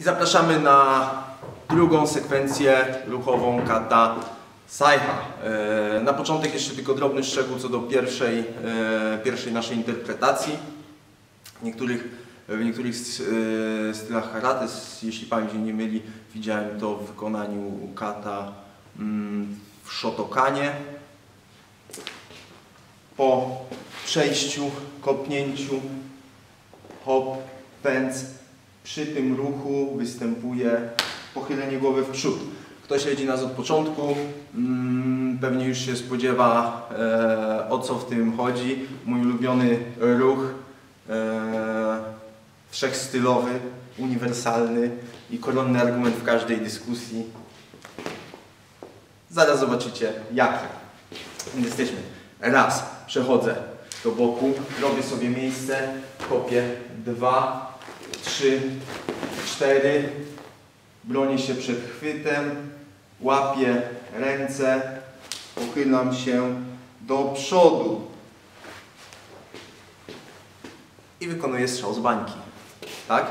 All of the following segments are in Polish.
I zapraszamy na drugą sekwencję ruchową kata Sajha. E, Na początek jeszcze tylko drobny szczegół co do pierwszej, e, pierwszej naszej interpretacji. Niektórych, w niektórych e, stylach karate, jeśli pamięć nie myli, widziałem to w wykonaniu kata mm, w Shotokanie. Po przejściu, kopnięciu, hop, pędz, przy tym ruchu występuje pochylenie głowy w przód. Kto śledzi nas od początku, mm, pewnie już się spodziewa e, o co w tym chodzi. Mój ulubiony ruch, e, wszechstylowy, uniwersalny i koronny argument w każdej dyskusji. Zaraz zobaczycie jaki. Jesteśmy. Raz, przechodzę do boku, robię sobie miejsce, kopię. Dwa, trzy, cztery. Bronię się przed chwytem, łapię ręce, pochylam się do przodu i wykonuję strzał z bańki. Tak?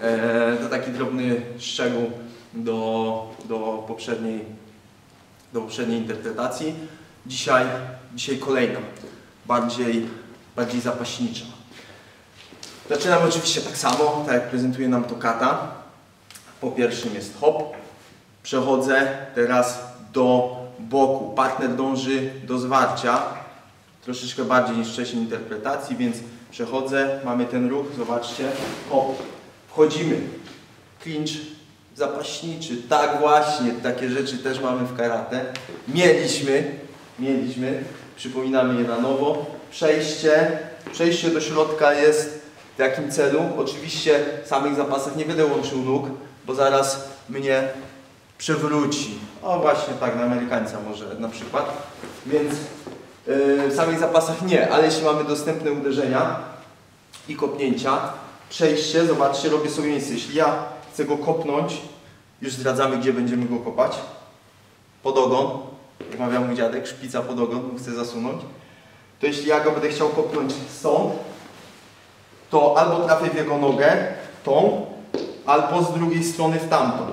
E, to taki drobny szczegół do, do, poprzedniej, do poprzedniej interpretacji. Dzisiaj, dzisiaj kolejna, bardziej, bardziej zapaśnicza. Zaczynamy oczywiście tak samo, tak jak prezentuje nam to kata. Po pierwszym jest hop. Przechodzę teraz do boku. Partner dąży do zwarcia. Troszeczkę bardziej niż wcześniej interpretacji, więc przechodzę. Mamy ten ruch, zobaczcie. Hop. Wchodzimy. Clinch zapaśniczy. Tak właśnie, takie rzeczy też mamy w karate. Mieliśmy, mieliśmy. Przypominamy je na nowo. Przejście. Przejście do środka jest w jakim celu? Oczywiście w samych zapasach nie będę łączył nóg, bo zaraz mnie przewróci. O właśnie tak, na Amerykańca może na przykład. Więc yy, w samych zapasach nie, ale jeśli mamy dostępne uderzenia i kopnięcia, przejście, zobaczcie, robię sobie miejsce. Jeśli ja chcę go kopnąć, już zdradzamy, gdzie będziemy go kopać. Pod ogon, jak mawiał mój dziadek, szpica pod ogon, chcę zasunąć. To jeśli ja go będę chciał kopnąć stąd, to albo trafię w jego nogę, tą, albo z drugiej strony w tamtą.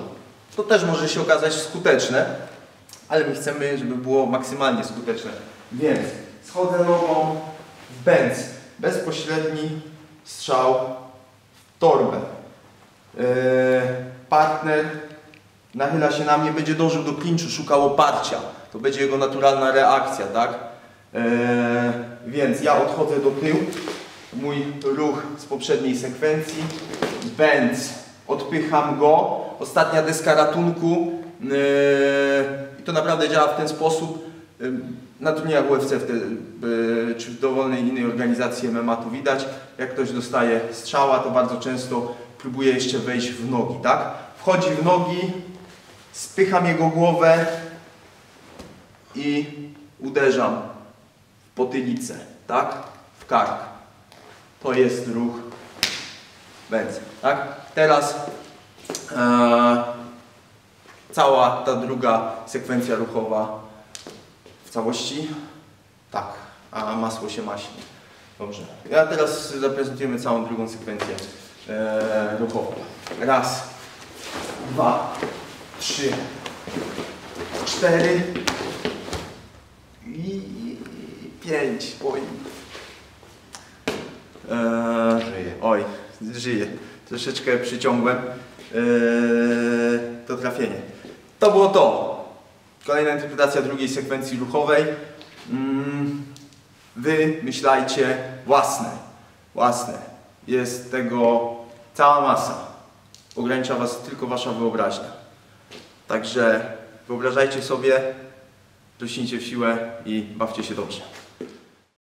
To też może się okazać skuteczne, ale my chcemy, żeby było maksymalnie skuteczne. Więc schodzę nogą w bęc, bezpośredni strzał w torbę. Yy, partner nachyla się na mnie, będzie dążył do klinczu, szukał oparcia. To będzie jego naturalna reakcja, tak? Yy, więc ja odchodzę do tyłu, mój ruch z poprzedniej sekwencji. Bęc, odpycham go. Ostatnia deska ratunku. Yy, I to naprawdę działa w ten sposób. Yy, Na turniejach UFC te, yy, czy w dowolnej innej organizacji MMA to widać. Jak ktoś dostaje strzała, to bardzo często próbuje jeszcze wejść w nogi, tak? Wchodzi w nogi, spycham jego głowę i uderzam w potylicę, tak? W kark. To jest ruch bęc, tak? Teraz e, cała ta druga sekwencja ruchowa w całości, tak, a masło się maśni. Dobrze. Ja teraz zaprezentujemy całą drugą sekwencję e, ruchową. Raz, dwa, trzy, cztery i pięć. Oj. Eee, Żyje. Oj, żyje. Troszeczkę przyciągłem eee, to trafienie. To było to. Kolejna interpretacja drugiej sekwencji ruchowej. Mm, wy myślajcie własne. Własne. Jest tego cała masa. Ogranicza was tylko wasza wyobraźnia. Także wyobrażajcie sobie, rośnijcie w siłę i bawcie się dobrze.